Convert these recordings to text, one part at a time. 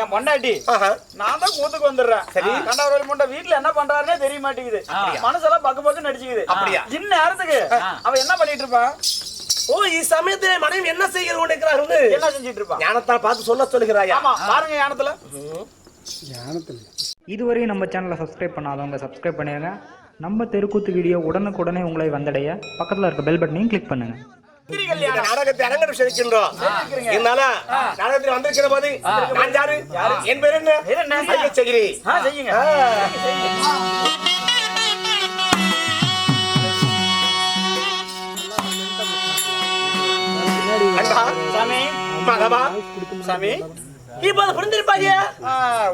என் பொண்டாட்டி. நான் தான் கூத்துக்கு வந்துடுறேன். சரி. கண்டவர்கள் முண்ட வீட்டுல என்ன பண்றாருன்னே தெரிய மாட்டேங்குது. மனசெல்லாம் பக்கு பக்கு நடிச்சுக்குது. அப்படியா? இந்நேரத்துக்கு அவ என்ன பண்ணிட்டு இருப்பா? ஓ இச்சமயத்திலே மனைவி என்ன செய்கிறது கொண்டிருக்கிறார்கள் என்ன செஞ்சிட்டு இருப்பா? ஞானத்தால் பார்த்து சொல்ல சொல்லுகிறாயா? ஆமா பாருங்க யானத்துல இதுவரையும் நம்ம சேனலை சப்ஸ்கிரைப் பண்ணாதவங்க சப்ஸ்கிரைப் பண்ணிடுங்க நம்ம தெருக்கூத்து வீடியோ உடனுக்குடனே உங்களை வந்தடைய. பக்கத்தில் இருக்க பெல் பட்டனையும் கிளிக் பண்ணுங்கள் திரி இந்த கல்யாணம். நாடகத்தை அரங்கேற்றம் செய்கின்றோம் இதனால நாடகத்தில் வந்திருக்கிற போது நான் யாரு? என் பேர் என்ன? செய்கிறி ஆ, செய்யுங்க.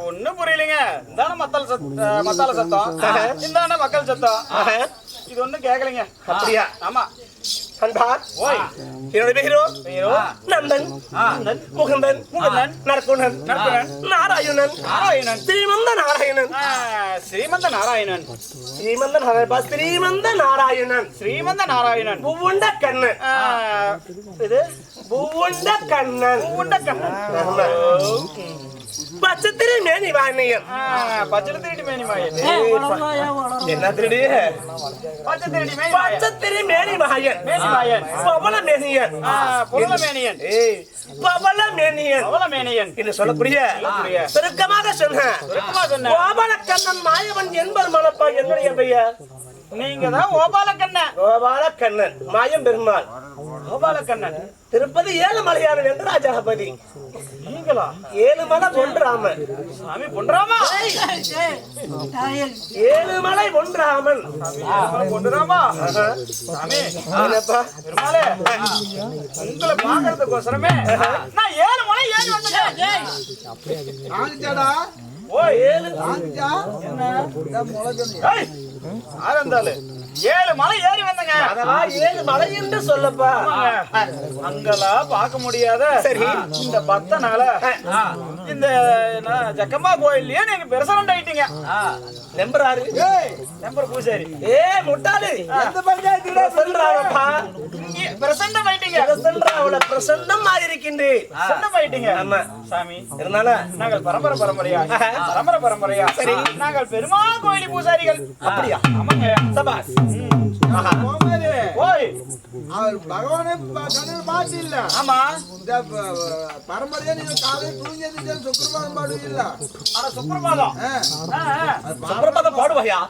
ஒண்ணும் புரியலைங்க. இந்தான மத்தால மத்தால சத்தம். இந்தான மக்கள் சத்தம். இது ஒண்ணும் கேட்கலைங்க அப்படியா? ஆமா. அன்பா என்னோட பேரோ நந்தன். முகுந்தன். முகுந்தன். நற்குணன். நாராயணன். நாராயணன். ஸ்ரீமந்த நாராயணன். ஸ்ரீமந்த நாராயணன். ஸ்ரீமந்த நாராயணன் ஸ்ரீமந்த நாராயணன். ஸ்ரீமந்த நாராயணன். புவுண்ட கண்ணன். ஆ, இது கண்ணன். மாயன் பவள மேனியன் பவள என்று சொல்லக்கூடிய. சுருக்கமாக சொன்ன மாயவன் என்பர் மனப்பா என்னுடைய பெயர் நீங்க தான் ஓபால கண்ணன் கோபால கண்ணன் மாயம் பெருமாள் ஓபால கண்ணன் திருப்பதி ஏழு மலையாளன் என்று ராஜாபதி நீங்களா ஏழு மலை ஒன்றாமன் சாமி பொன்றாமா? ஏழு மலை ஒன்றாமன் பொன்றாமா? சாமி என்னப்பா? பெருமாளே உங்களை பாக்குறதுக்கோசரமே நான் ஏழு மலை ஏறி வந்துட்டேன். ஓ ஏழு. ஏய், யார் இருந்தாலும் ஏழு மலை ஏறி வந்தங்க. அதெல்லாம் ஏழு மலை என்று சொல்லப்பா. அங்கெல்லாம் பார்க்க முடியாத சரி. இந்த பக்தனால இந்த நான் ஜக்கம்மா கோயில்லயே நீங்க பிரசனண்ட் ஆயிட்டீங்க நம்புறாரு. நம்பர் பூசாரி. ஏ முட்டாளு. எந்த பஞ்சாயத்துல சொல்றாங்கப்பா பிரசன்னம் ஆயிட்டீங்க சொல்றாவுல பிரசன்னமா இருக்கின்றேன் பிரசன்னம் ஆயிட்டீங்க ஆமா. சாமி. இருந்தால நாங்கள் பரம்பரை பரம்பரையா? பரம்பரை பரம்பரையா? சரி. நாங்கள் பெருமாள் கோயில் பூசாரிகள். அப்படியா? ஆமாங்க. சபாஸ் அவர் பகவானே இல்ல ஆமா. இந்த பரம்பரையா நீங்க காலையில் இல்ல சுப்பிரபாதம். சுப்பிரபாதம். பாடுவாயா?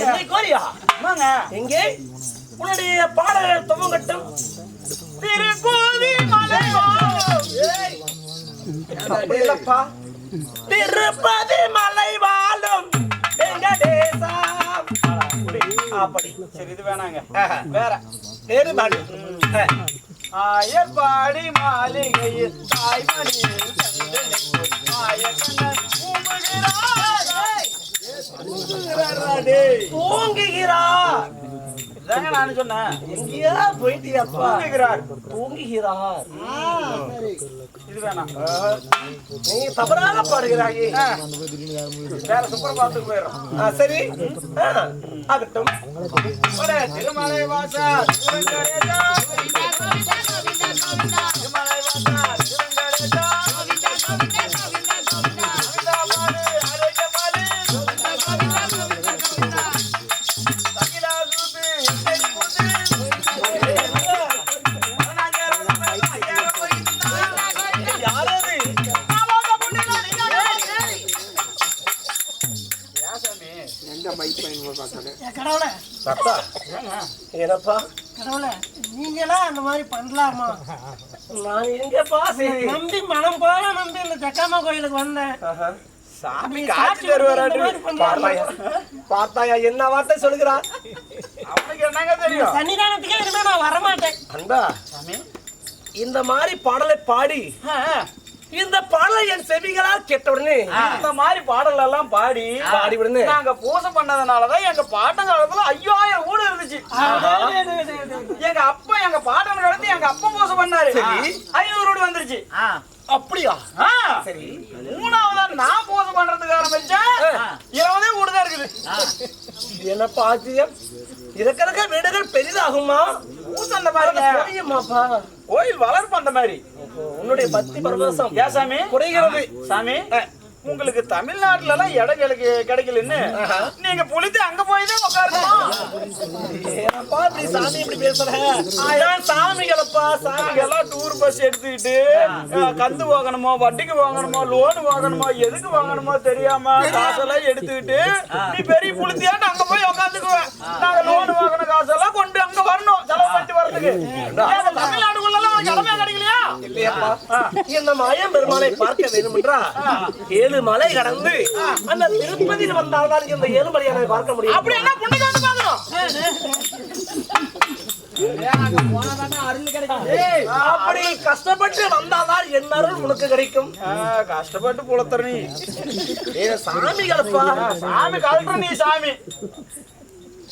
என்னை கோரியா? ஆமாங்க. எங்கே? உன்னுடைய பாடல்கள் துவங்கட்டும். திருக்கோவி மலை அப்படி இல்லப்பா. திருப்பதி மலை அப்படி. சரி இது வேணாங்க. வேற. வேறு பாடு ஆயர்பாடி மாளிகையில் தாய்மணி தூங்குகிறார். இதாங்க நான் சொன்னேன். எங்கேயா போயிட்டியப்பா தூங்குகிறார். தூங்குகிறார். இது வேணாம். நீ தவறாக பாடுகிறாயே. போயிடும் சரி. ஆ, ஆகட்டும். திருமலை வாசா திருங்கரேஜா திருமலை வாசா. சத்தா ஏனப்பா கடவுளே நீங்களா அந்த மாதிரி பண்ணலாமா? நான் எங்கப்பா சரி. நம்பி மனம் போல நம்பி இந்த ஜக்காமா கோயிலுக்கு வந்தேன். சாமி காட்சி? பார்த்தாயா? என்ன வார்த்தை சொல்கிறார் அவனுக்கு என்னங்க தெரியும்? சன்னிதானத்துக்கே இனிமே நான் வரமாட்டேன். அன்பா இந்த மாதிரி பாடலை பாடி. இந்த பாடலை என் செவிகளால் கேட்டவுடனே இந்த மாதிரி பாடல் எல்லாம் பாடி பாடி விடுன்னு. நாங்க பூசை பண்ணதுனாலதான் எங்க பாட்டன் காலத்துல ஐயாயிரம் வீடு இருந்துச்சு. எங்க அப்பா எங்க பாட்டன் காலத்து எங்க அப்பா பூசை பண்ணாரு. ஐநூறு வீடு வந்துருச்சு. அப்படியா? சரி. மூணாவதா நான் பூசை பண்றதுக்கு ஆரம்பிச்சேன் இருபதே வீடு தான் இருக்குது. என்னப்பா ஆச்சரியம் இருக்கிற வீடுகள் பெரிதாகுமா? பூசை அந்த புரியுமாப்பா கோயில் வளர்ப்பு அந்த மாதிரி. உன்னுடைய பக்தி பரவசம் ஏன் சாமி? குறைகிறது. சாமி? உங்களுக்கு தமிழ்நாட்டுல எல்லாம் இடம் கிடைக்க கிடைக்கலன்னு நீங்க புளித்து அங்க போய் தான் உட்காரணும் ஏனப்பா இப்படி சாமி இப்படி பேசுற? நான் சாமிகளப்பா. சாமிகள் எல்லாம் டூர் பஸ் எடுத்துக்கிட்டு கந்து வாங்கணுமோ வட்டிக்கு வாங்கணுமோ லோன் வாங்கணுமோ எதுக்கு வாங்கணுமோ தெரியாம காசெல்லாம் எடுத்துக்கிட்டு நீ பெரிய புளுத்தியாட்டு அங்க போய் உட்காந்துக்குவேன் நாங்க லோன் வாங்கின காசெல்லாம் கொண்டு அங்க வரணும். செலவு பண்ணிட்டு தமிழ்நாடுக்குள்ள எல்லாம் உனக்கு இடமே கிடைக்கலையா? இல்லையாப்பா. இந்த மாயம் பெருமாளை பார்க்க வேண்டும் என்றா ஏழு மலை கடந்து அந்த திருப்பதியில் வந்தால்தான் இந்த ஏழுமலையானை பார்க்க முடியும். அப்படி என்ன வந்து கஷ்டப்பட்டு வந்தால்தான் என் அருள் உனக்கு கிடைக்கும். கஷ்டப்பட்டு புலத்தர நீ ஏ சாமிகளப்பா சாமி கலட்டுற நீ சாமி.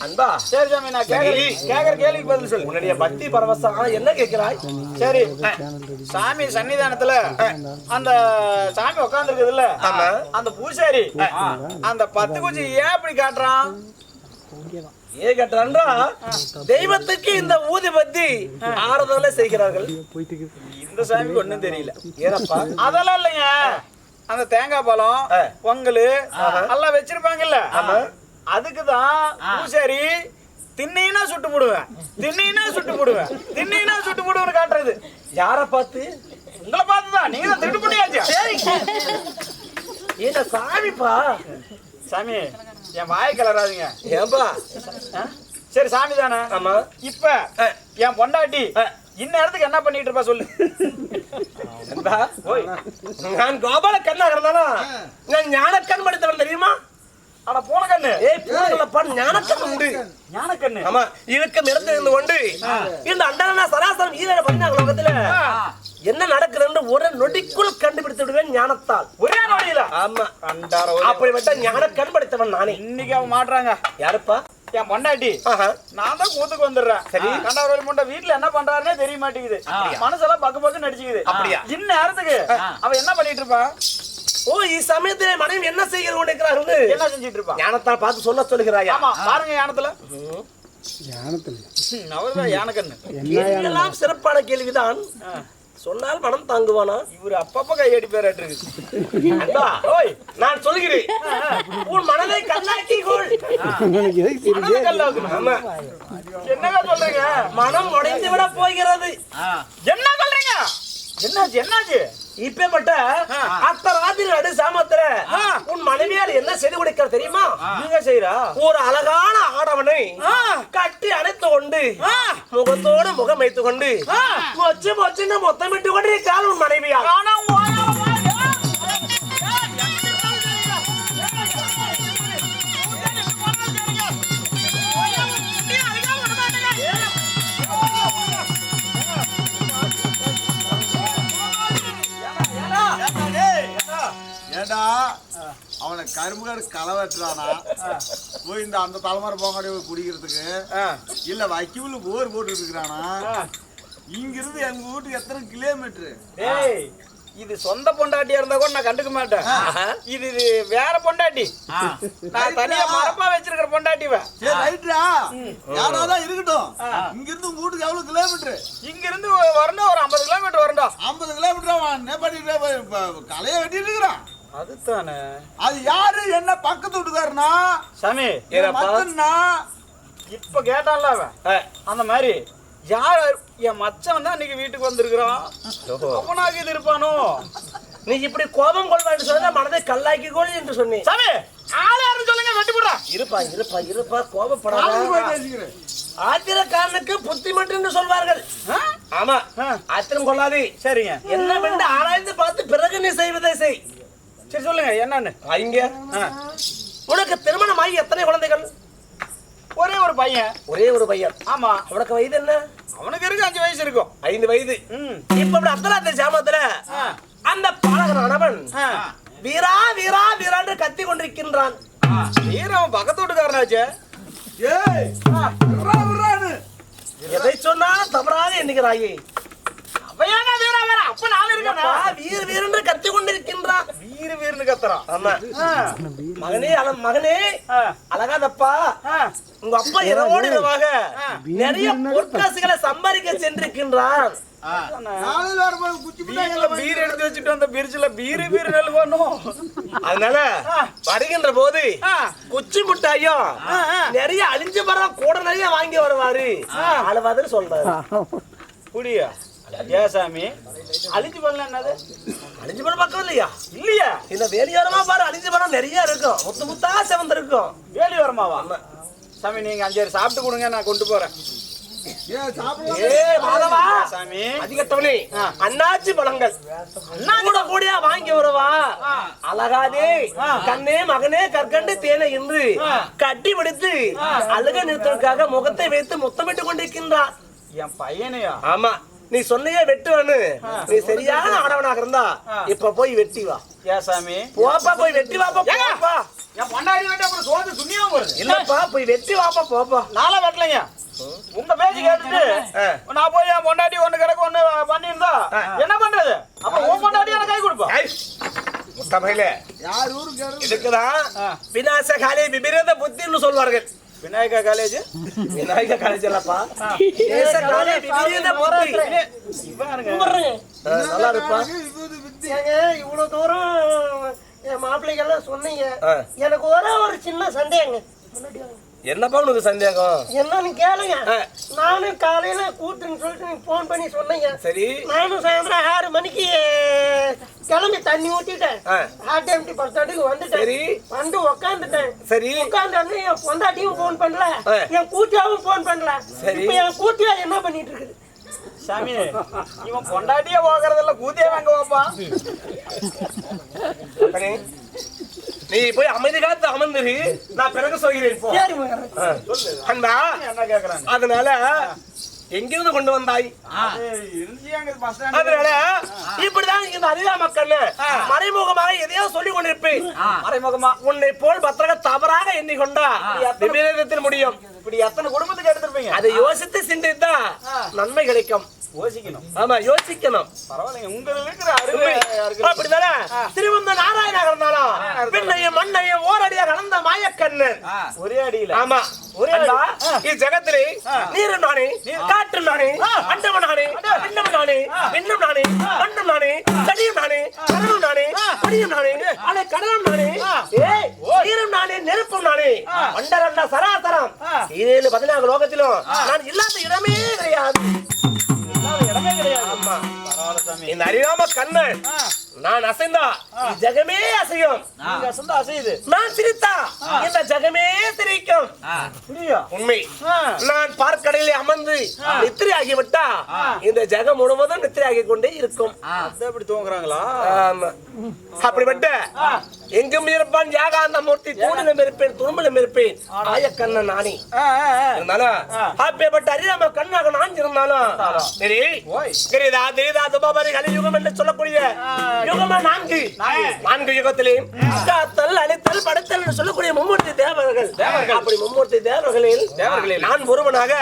அன்பா. சரி சாமி நான் கேக்குற கேக்குற கேள்விக்கு பதில் சொல்லு. உன்னுடைய பக்தி பரவசம் என்ன கேட்கிறாய்? சரி. சாமி சன்னிதானத்துல அந்த சாமி உட்கார்ந்து ஆமா. அந்த பூசாரி அந்த பத்து குச்சி ஏன் இப்படி காட்டுறான்? ஏ கேட்டான்றா தெய்வத்துக்கு இந்த ஊதிபத்தி ஆறுதலை செய்கிறார்கள். இந்த சாமிக்கு ஒண்ணும் தெரியல. ஏனப்பா அதெல்லாம் இல்லைங்க. அந்த தேங்காய் பழம். பொங்கல் எல்லாம் வச்சிருப்பாங்கல்ல. அதுக்குதான் பூசாரி திண்ணைனா சுட்டு போடுவேன். திண்ணைனா சுட்டு போடுவேன். திண்ணைனா சுட்டு போடுவேன் காட்டுறது. யார பார்த்து? உங்களை பார்த்துதான் நீங்க தான் திருட்டு பண்ணியாச்சு. ஏன சாமிப்பா? சாமி என் வாய் கலராதுங்க ஏன்பா? ஆ? சரி சாமி தானே ஆமா. இப்ப என் பொண்டாட்டி இந்நேரத்துக்கு என்ன பண்ணிட்டு இருப்பா சொல்லு. நான் கோபால கண்ணாக இருந்தாலும் நான் ஞானக்கண் படித்தவன் தெரியுமா? அட போன கண்ணு. ஏய் பூரங்களப்பா ஞானக்கண் உண்டு ஞானக்கண்ணு. ஆமா இழுக்கம் இருந்து கொண்டு இந்த அண்டனா சராசரம் ஈரட பண்ணாங்க லோகத்துல. என்ன நடக்குதுன்னு ஒரு நொடிக்குள் கண்டுபிடித்து விடுவேன் ஞானத்தால். ஒரே நொடியில. ஆமா. அண்டார ஒரே- அப்படிப்பட்ட ஞான கண் படித்தவன் நானே. இன்னைக்கு அவன் மாட்டுறாங்க யாருப்பா? என் பொண்டாட்டி. நான் தான் கூத்துக்கு வந்துடுறேன். சரி. கண்டாரோலி முண்டை வீட்டுல என்ன பண்றாருன்னே தெரிய மாட்டேங்குது. மனசெல்லாம் பக்கு பக்கு நடிச்சுக்குது. அப்படியா? இந்நேரத்துக்கு அவ என்ன பண்ணிட்டு இருப்பா? ஓ இச்சமயத்திலே மனைவி என்ன செய்கிறது கொண்டிருக்கிறார்கள்? என்ன செஞ்சிட்டு இருப்பா ஞானத்தால் பார்த்து சொல்ல சொல்கிறாயா ஆமா பாருங்க யானத்துல அவர்தான் யானக்கண்ணு கேள்வியெல்லாம் சிறப்பான கேள்விதான். சொன்னால் மனம் தாங்குவானா? இவரு அப்பப்ப கையடி பேராட்டு இருக்கு ஓய் நான் சொல்கிறேன் உன் மனதை கல்லாக்கி கொள். என்னங்க சொல்றீங்க? மனம் உடைந்து விட போகிறது என்ன சொல்றீங்க? என்னாச்சு என்னாச்சு? இப்பேற்பட்ட அத்த ராத்திரி நடு சாமத்துல உன் மனைவியால் என்ன செய்து கொடுக்கிற தெரியுமா? நீங்க செய்யறா ஒரு அழகான ஆடவனை கட்டி அணைத்து கொண்டு முகத்தோடு முகம் வைத்துக் கொண்டு மொச்சு மொச்சுன்னு மொத்தமிட்டு கொண்டு இருக்காள் உன் மனைவியா அவனை கரும்புகாடு களை வெட்டுறானா போய் இந்த அந்த தலைமுறை போங்காடி குடிக்கிறதுக்கு இல்ல வக்கீல் போர் போட்டு இருக்கிறானா இங்கிருந்து எங்க வீட்டுக்கு எத்தனை கிலோமீட்டர் இது சொந்த பொண்டாட்டியா இருந்தா கூட நான் கண்டுக்க மாட்டேன். இது வேற பொண்டாட்டி. நான் தனியா மரப்பா வச்சிருக்கிற பொண்டாட்டி இவ. சரி ரைட்ரா? யாராவது இருக்கட்டும். இங்கிருந்து உங்க வீட்டுக்கு எவ்வளவு கிலோமீட்டர் இங்க இருந்து வரணும் ஒரு ஐம்பது கிலோமீட்டர் வரணும் ஐம்பது கிலோமீட்டர்? பண்ணிட்டு களைய வெட்டிட்டு இருக்கிறான். அதுதானே. அது யாரு? என்ன பக்கத்து வீட்டுக்காரனா? சாமி மத்தன்னா இப்ப கேட்டான்ல அவன். அந்த மாதிரி யார் என் மச்சான் தான் இன்னைக்கு வீட்டுக்கு வந்திருக்கிறான். அவனாக இது இருப்பானோ? நீ இப்படி கோபம் கொள்வா என்று சொன்ன மனதை கல்லாக்கி கொள் என்று சொன்னேன். சாமி ஆளு யாருன்னு சொல்லுங்க வெட்டி போடுறா. இருப்பா இருப்பா இருப்பா கோபப்படாத. ஆத்திரக்காரனுக்கு புத்தி மட்டும் என்று சொல்வார்கள். ஆமா ஆத்திரம் கொள்ளாதே. சரிங்க. என்னவென்று ஆராய்ந்து பார்த்து பிறகு நீ செய்வதை செய். சரி சொல்லுங்க என்னன்னு? இங்க உனக்கு திருமணமாகி எத்தனை குழந்தைகள்? ஒரே ஒரு பையன். ஒரே ஒரு பையன். ஆமா. உனக்கு வயது என்ன? அவனுக்கு இருக்கு அஞ்சு வயசு இருக்கும். ஐந்து வயது. இப்ப இப்படி அர்த்தராத்திரி ஜாமத்துல அந்த பாலகனானவன். வீரா வீரா வீரான்னு கத்தி கொண்டிருக்கின்றான். வீரன் பக்கத்து வீட்டுக்காரனாச்சே. ஏய். எதை சொன்னாலும் தவறாக எண்ணுகிறாயே. அவன் ஏன்னா வீரா வேற அப்ப நான் இருக்கேன்? அப்பா, வீர் வீரென்று கத்தி கொண்டிருக்கின்றான். வீர வீரன்னு கத்துறான். ஆமா. மகனே அல- மகனே. அழகாதப்பா. உங்க அப்பா இரவோடு இரவாக நிறைய பொற்காசுகளை சம்பாதிக்க சென்றிருக்கின்றான். பீர் எடுத்து வச்சுட்டு அந்த பிரிட்ஜ்ல பீரு பீர் நெல்வானோ அதனால வருகின்ற போது. குச்சி முட்டாயும். நிறைய அழிஞ்சு மரம் கூட நிறைய வாங்கி வருவாரு. அளவாதுன்னு சொல்றாரு. புடியா சாமி. அழிஞ்சு பண்ணல என்னது? அழிஞ்சு மரம் பக்கம் இல்லையா? இல்லையா. இந்த வேலியோரமா பாரு. அழிஞ்சு மரம் நிறைய இருக்கும். முத்து முத்தா செவந்து இருக்கும். வேலி வரமாவா சாமி நீங்க அஞ்சாறு சாப்பிட்டு கொடுங்க நான் கொண்டு போறேன். அண்ணாச்சி பழங்கள். கூட கூடிய வாங்கி வருவா. அழகாதே. கண்ணே மகனே கற்கண்டு தேனை இன்று கட்டி பிடித்து அழுக நிறுத்தற்காக முகத்தை வைத்து முத்தமிட்டு கொண்டிருக்கின்றார். என் பையனையா? ஆமா. நீ சொன்னையே வெட்டுவனு நீ சரியான ஆடவனாக இருந்தா இப்ப போய் வெட்டி வா. ஏன் சாமி. போப்பா போய் வெட்டி வாப்பா போப்பா. என் பொண்டாடி வேண்டிய அப்புறம் சோறு சுண்ணியாம வருது. இல்லப்பா போய் வெட்டி வாப்பா போப்பா. நாளா வெட்டலைங்க. உங்க பேச்சு கேட்டுட்டு. நான் போய் என் பொண்டாட்டி ஒண்ணு கிடக்கு ஒண்ணு பண்ணியிருந்தா என்ன பண்றது? அப்ப உன் பொண்டாட்டி எனக்கு கை கொடுப்பா? முத்தமையில யார் ஊருக்கு? இதுக்குதான் விநாச காலே விபரீத புத்தின்னு சொல்வார்கள். Vinayaka college Vinayaka college. ஆ, நல்லா இருப்பா ஏங்க இவ்வளவு தூரம் என் மாப்பிள்ளைகள்லாம் சொன்னீங்க. எனக்கு ஒரே ஒரு சின்ன சந்தேகங்க முன்னாடி வாங்க. என்னப்பா உனக்கு சந்தேகம்? என்னன்னு கேளுங்க. நானும் காலையில கூட்டுன்னு சொல்லிட்டு நீங்க போன் பண்ணி சொன்னீங்க. சரி. நானும் சாயந்தரம் ஆறு மணிக்கு கிளம்பி தண்ணி ஊத்திட்டேன். ஆ. ஆர்டி எம்டி பஸ் ஸ்டாண்டுக்கு வந்துட்டேன். சரி. வந்து உக்காந்துட்டேன். சரி. உட்காந்து என் பொண்டாட்டியும் போன் பண்ணல. என் கூட்டியாவும் போன் பண்ணல. சரி. இப்ப என் கூட்டியா என்ன பண்ணிட்டு இருக்குது? சாமி இவன் பொண்டாட்டியே போகிறதில்ல கூத்தியே வாங்க அப்பனே, நீ போய் அமைதி காத்து அமர்ந்துரு. நான் பிறகு சொல்கிறேன். அன்பா என்ன கேக்குறாங்க அதனால எங்கிருந்து கொண்டு வந்தாய்? அதனால இப்படிதான் இந்த அரிதா மக்கள் மறைமுகமாக எதையோ சொல்லிக் கொண்டிருப்பேன். மறைமுகமா? உன்னை போல் பத்திரக தவறாக எண்ணிக்கொண்டா விபரீதத்தில் முடியும்? இப்படி எத்தனை குடும்பத்துக்கு எடுத்திருப்பீங்க? அதை யோசித்து சிந்தித்தா நன்மை கிடைக்கும். யோசிக்கணும். ஆமா யோசிக்கணும். பரவாயில்லைங்க உங்க இருக்கிற அருமை. அப்படிதானே? திருவந்த நாராயணாக பின்னையும் மண்ணையும் ஓரடியாக கலந்த மாயக்கண்ணன் ஒரே அடியில. ஆமா. ஒரே. இஜகத்திலே நீரும் நானே காற்றும் நானே அண்டமும் நானே பின்னமும் நானே விண்ணும் நானே மண்ணும் நானே கடியும் நானே கடலும் நானே கொடியும் நானே அலை கடலும் நானே. ஏய் நீரும் நானே நெருப்பும் நானே. அண்டரண்ட சராசரம். ஏழு பதினாறு லோகத்திலும் நான் இல்லாத இடமே கிடையாது. இடமே கிடையாது. ஆமா. இந்த அறியாம கண்ணன் நான் அசைந்தா ஜெகமே அசையும். நீங்க அசந்தா அசையுது. நான் சிரித்தா இந்த ஜெகமே சிரிக்கும். உண்மை. நான் பார்க்கடையிலே அமர்ந்து நித்திரை ஆகிவிட்டா இந்த ஜெகம் முழுவதும் நித்திரை ஆகி கொண்டே இருக்கும். அதான் இப்படி தூங்குறாங்களா. அப்படிப்பட்ட எங்கும் இருப்பான் யாகாந்த மூர்த்தி தூணிலும் இருப்பேன் துரும்பிலும் இருப்பேன். ஆயக்கண்ணன் நானி. ஆ, ஆ, ஆ. இருந்தாலும் அப்படிப்பட்ட அறியாம கண்ணாக நான் இருந்தாலும். சரி. கிரிதா திரிதா துபாபரி கலியுகம் என்று சொல்லக்கூடிய யுகமா நான்கு. நான்கு. யுகத்திலே காத்தல் அழித்தல் படைத்தல் என்று சொல்லக்கூடிய மும்மூர்த்தி தேவர்கள். அப்படி மும்மூர்த்தி தேவர்களில் தேவர்களில். நான் ஒருவனாக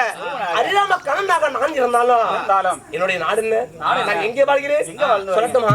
அறியாம கண்ணனாக நான் இருந்தாலும். என்னுடைய நாடு என்ன? நான் எங்கே வாழ்கிறேன்? சொல்லட்டுமா?